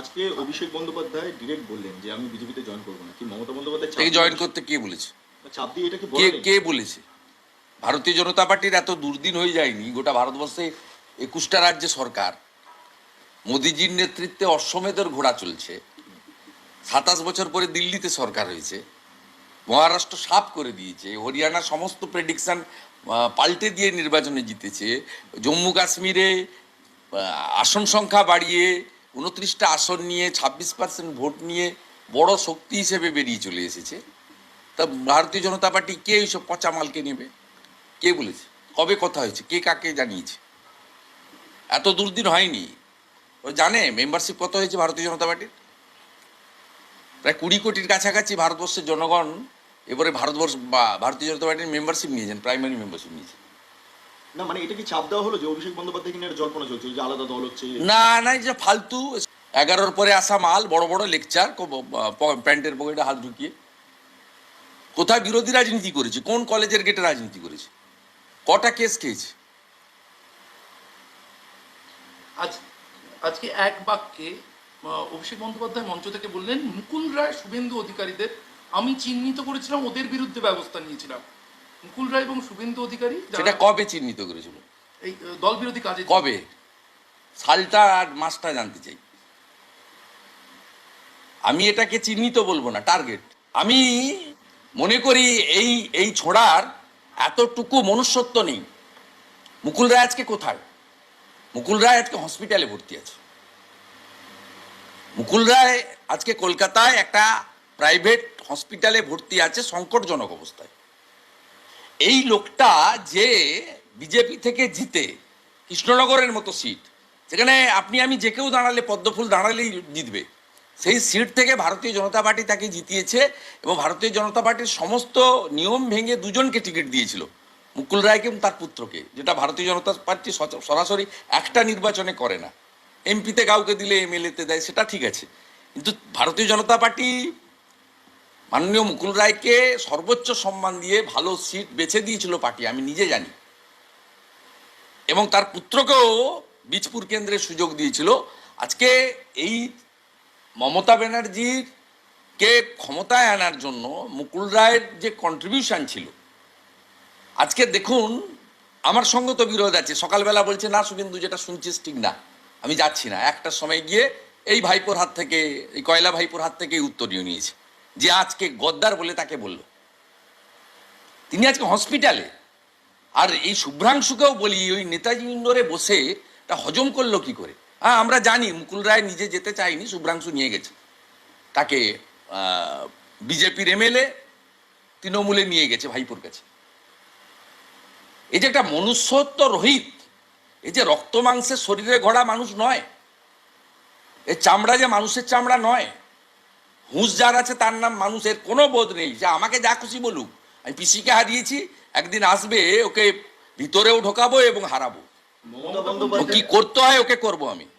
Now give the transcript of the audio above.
আজকে অভিষেক বন্দ্যোপাধ্যায় ডিরেক্ট বললেন যে আমি বিজেপিতে জয়েন করব না। কি মমতা বন্দ্যোপাধ্যায় জয়েন করতে কে বলেছে? চাপ দিয়ে এটা কি কে কে বলেছে? ভারতীয় জনতা পার্টির এত দুর্দিন হয়ে যায়নি গোটা ভারতবর্ষে একুশটা রাজ্যে সরকার। মোদিজির নেতৃত্বে অশ্বমেধের ঘোড়া চলছে। সাতাশ বছর পরে দিল্লিতে সরকার হয়েছে। মহারাষ্ট্র সাফ করে দিয়েছে। হরিয়ানার সমস্ত প্রেডিকশন পাল্টে দিয়ে নির্বাচনে জিতেছে। জম্মু কাশ্মীরে আসন সংখ্যা বাড়িয়ে উনত্রিশটা আসন নিয়ে, ছাব্বিশ পার্সেন্ট ভোট নিয়ে বড় শক্তি হিসেবে বেরিয়ে চলে এসেছে। তা ভারতীয় জনতা পার্টি কে এইসব পচা মালকে নেবে? কে বলেছে? কবে কথা হয়েছে? কে কাকে জানিয়েছে? এত দুর্দিন হয়নি। ও জানে মেম্বারশিপ কত হয়েছে ভারতীয় জনতা পার্টির? প্রায় কুড়ি কোটির কাছাকাছি ভারতবর্ষের জনগণ এবারে ভারতবর্ষ বা ভারতীয় জনতা পার্টির মেম্বারশিপ নিয়েছেন প্রাইমারি মেম্বারশিপ নিয়েছেন। না মানে এটা কি চাপ দেওয়া হলো যে অভিষেক বন্দ্যোপাধ্যায় কিনা জল্পনা চলছে? যে আলাদা দল হচ্ছে। না না যে ফালতু এগারোর পরে আসা মাল বড় বড় লেকচার প্যান্টের পকেটে হাত ঢুকিয়ে। কোথায় বিরোধী রাজনীতি করেছে? কোন কলেজের গেটে রাজনীতি করেছে? কটা কেস খেয়েছে? আজ আজকে এক বাক্যে অভিষেক বন্দ্যোপাধ্যায় মঞ্চ থেকে বললেন মুকুল রায় শুভেন্দু অধিকারীদের আমি চিহ্নিত করেছিলাম ওদের বিরুদ্ধে ব্যবস্থা নিয়েছিলাম। মুকুল রায় এবং শুভেন্দু অধিকারী সেটা কবে চিহ্নিত করেছিল? এই দল বিরোধী কাজে কবে? সালটা আর মাসটা জানতে চাই। আমি এটাকে চিহ্নিত বলব না টার্গেট। আমি মনে করি এই এই ছোড়ার এতটুকু মনুষ্যত্ব নেই। মুকুল রায় আজকে কোথায়? মুকুল রায় আজকে হসপিটালে ভর্তি আছে। মুকুল রায় আজকে কলকাতায় একটা প্রাইভেট হসপিটালে ভর্তি আছে সংকটজনক অবস্থায়। এই লোকটা যে বিজেপি থেকে জিতে কৃষ্ণনগরের মতো সিট, সেখানে আপনি আমি যে কেউ দাঁড়ালে, পদ্মফুল দাঁড়ালেই জিতবে। সেই সিট থেকে ভারতীয় জনতা পার্টি তাকে জিতিয়েছে এবং ভারতীয় জনতা পার্টির সমস্ত নিয়ম ভেঙে দুজনকে টিকিট দিয়েছিল, মুকুল রায়কে এবং তার পুত্রকে, যেটা ভারতীয় জনতা পার্টি সরাসরি একটা নির্বাচনে করে না। এমপিতে কাউকে দিলে, এমএলএতে দেয়, সেটা ঠিক আছে। কিন্তু ভারতীয় জনতা পার্টি মাননীয় মুকুল রায়কে সর্বোচ্চ সম্মান দিয়ে ভালো সিট বেছে দিয়েছিল পার্টি, আমি নিজে জানি। এবং তার পুত্রকেও বীজপুর কেন্দ্রে সুযোগ দিয়েছিল। আজকে এই মমতা ব্যানার্জির কে ক্ষমতায় আনার জন্য মুকুল রায়ের যে কন্ট্রিবিউশন ছিল, আজকে দেখুন, আমার সঙ্গে তো বিরোধ আছে, সকালবেলা বলছে, না শুভেন্দু যেটা শুনছিস ঠিক না। আমি যাচ্ছি না। একটার সময় গিয়ে এই ভাইপোর হাত থেকে, এই কয়লা ভাইপোর হাত থেকে উত্তরীয় নিয়েছে। যে আজকে গদ্দার বলে তাকে বলল। তিনি আজকে হসপিটালে। আর এই শুভ্রাংশুকেও বলি, ওই নেতাজি ইন্ডোরে বসে তা হজম করল কি করে? হ্যাঁ আমরা জানি, মুকুল রায় নিজে যেতে চায়নি, শুভ্রাংশু নিয়ে গেছে। তাকে বিজেপির এমএলএ তৃণমূলে নিয়ে গেছে ভাইপুর কাছে। এই যে একটা মনুষ্যত্ব রহিত, এই যে রক্ত মাংসের শরীরে গড়া মানুষ নয় এর চামড়া যে মানুষের চামড়া নয় হুঁশ যার আছে তার নাম মানুষের কোনো বোধ নেই। যে আমাকে যা খুশি বলুক আমি পিসিকে হারিয়েছি একদিন আসবে ওকে ভিতরেও ঢোকাবো এবং হারাবো। ও কি করতে হয় ওকে করব আমি।